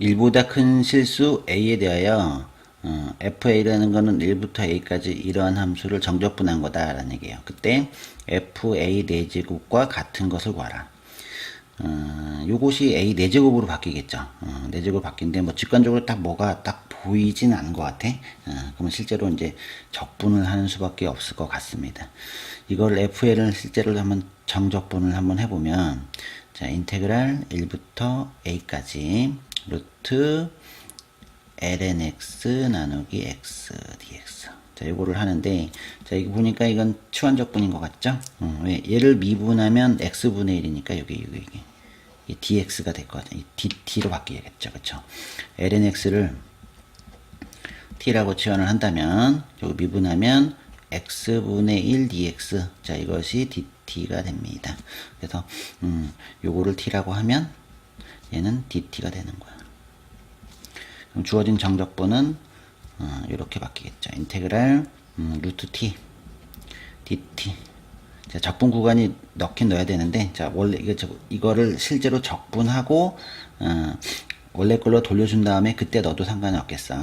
1보다 큰 실수 a에 대하여 어, fa라는 거는 1부터 a까지 이러한 함수를 정적분한 거다 라는 얘기예요. 그때 fa 4제곱과 같은 것을 구하라. 어, 요것이 a 4제곱으로 바뀌겠죠. 어, 4제곱 바뀌는데 뭐 직관적으로 딱 뭐가 딱 보이진 않은 것 같아. 어, 그러면 실제로 이제 적분을 하는 수밖에 없을 것 같습니다. 이걸 FL을 실제로 한번 정적분을 한번 해보면 자 인테그랄 1부터 a까지 루트 ln x 나누기 x dx 자 요거를 하는데 자 이거 보니까 이건 치환적분인 것 같죠? 음, 왜 얘를 미분하면 x분의 1이니까 여기 여기 여기 이 dx가 될. 이 dt로 바뀌겠죠, 그렇죠? ln x를 t라고 치환을 한다면 여기 미분하면 x분의 1 dx 자 이것이 dt가 됩니다. 그래서 음, 요거를 t라고 하면 얘는 dt가 되는 거야. 그럼 주어진 정적분은 어, 이렇게 바뀌겠죠. 인테그랄 음, 루트 t dt 자, 적분 구간이 넣긴 넣어야 되는데 자 원래 이거 저, 이거를 실제로 적분하고 어, 원래 걸로 돌려준 다음에 그때 넣어도 상관이 없겠어.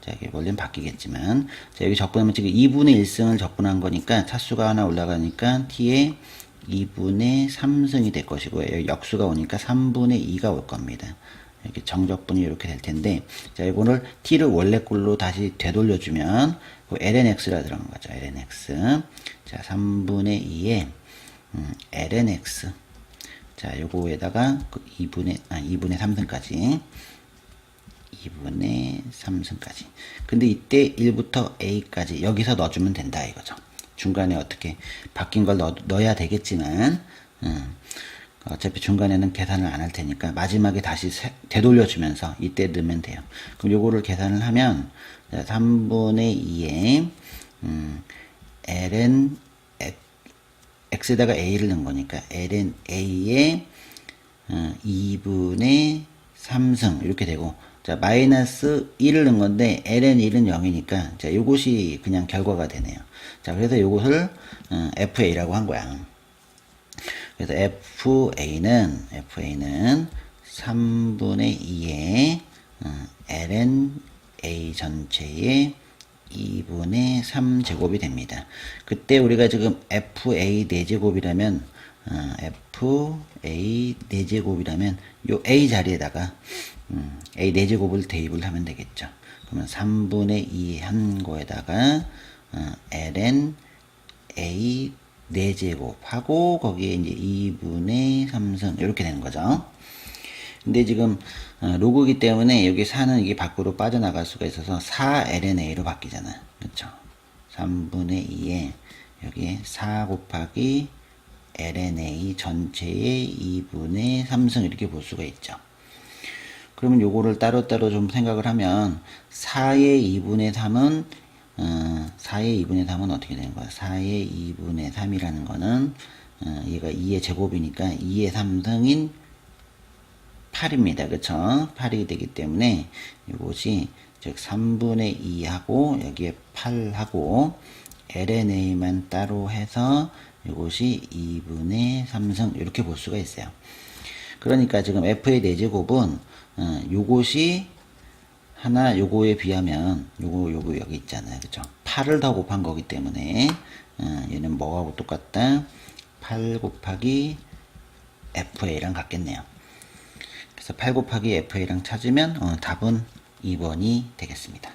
자, 이게 원래는 바뀌겠지만 자, 여기 적분하면 지금 2분의 1승을 적분한 거니까 차수가 하나 올라가니까 t의 2분의 3승이 될 것이고 여기 역수가 오니까 3분의 2가 올 겁니다. 이렇게 정적분이 이렇게 될 텐데 자 이거를 t를 원래 꼴로 다시 되돌려주면 그 lnx라 들어간 거죠. Lnx. 자 3분의 2에 음, lnx. 자 요거에다가 그 2분의 아 2분의 3승까지. 2분의 3승까지. 근데 이때 1부터 a까지 여기서 넣어주면 된다 이거죠 중간에 어떻게 바뀐 걸 넣어, 넣어야 되겠지만 음, 어차피 중간에는 계산을 안 할 테니까 마지막에 다시 세, 되돌려주면서 이때 넣으면 돼요. 그럼 요거를 계산을 하면 3분의 2에 음, ln x에다가 a를 넣은 거니까 ln a에 어, 2분의 3승 이렇게 되고 자 마이너스 1을 넣은 건데 ln 1은 0이니까 자 요것이 그냥 결과가 되네요. 자 그래서 요것을 어, fa라고 한 거야. 그래서 FA는, FA는 3분의 2의 어, ln A 전체의 2분의 3 제곱이 됩니다. 그때 우리가 지금 FA 4제곱이라면 어, FA 4제곱이라면 요 A 자리에다가 음, A 4제곱을 대입을 하면 되겠죠. 그러면 3분의 2 한 거에다가 어, ln A 4제곱 하고 거기에 이제 2분의 3승 이렇게 되는 거죠. 근데 지금 어, 로그기 때문에 여기 4는 이게 밖으로 빠져나갈 수가 있어서 4lna로 바뀌잖아. 그렇죠? 3분의 2에 여기에 4 곱하기 lna 전체의 2분의 3승 이렇게 볼 수가 있죠. 그러면 요거를 따로따로 좀 생각을 하면 4의 2분의 3은 어, 4의 2분의 3은 어떻게 되는 거야? 4의 2분의 3이라는 거는 어, 얘가 2의 제곱이니까 2의 3승인 8입니다. 그쵸? 8이 되기 때문에 이것이 즉 3분의 2하고 여기에 8하고 LNA만 따로 해서 이것이 2분의 3승 이렇게 볼 수가 있어요. 그러니까 지금 F의 4제곱은 어, 요것이 하나 요거에 비하면 요거 요거 여기 있잖아요. 그죠? 8을 더 곱한 거기 때문에 어, 얘는 뭐하고 똑같다? 8 곱하기 FA랑 같겠네요. 그래서 8 곱하기 FA랑 찾으면 어, 답은 2번이 되겠습니다.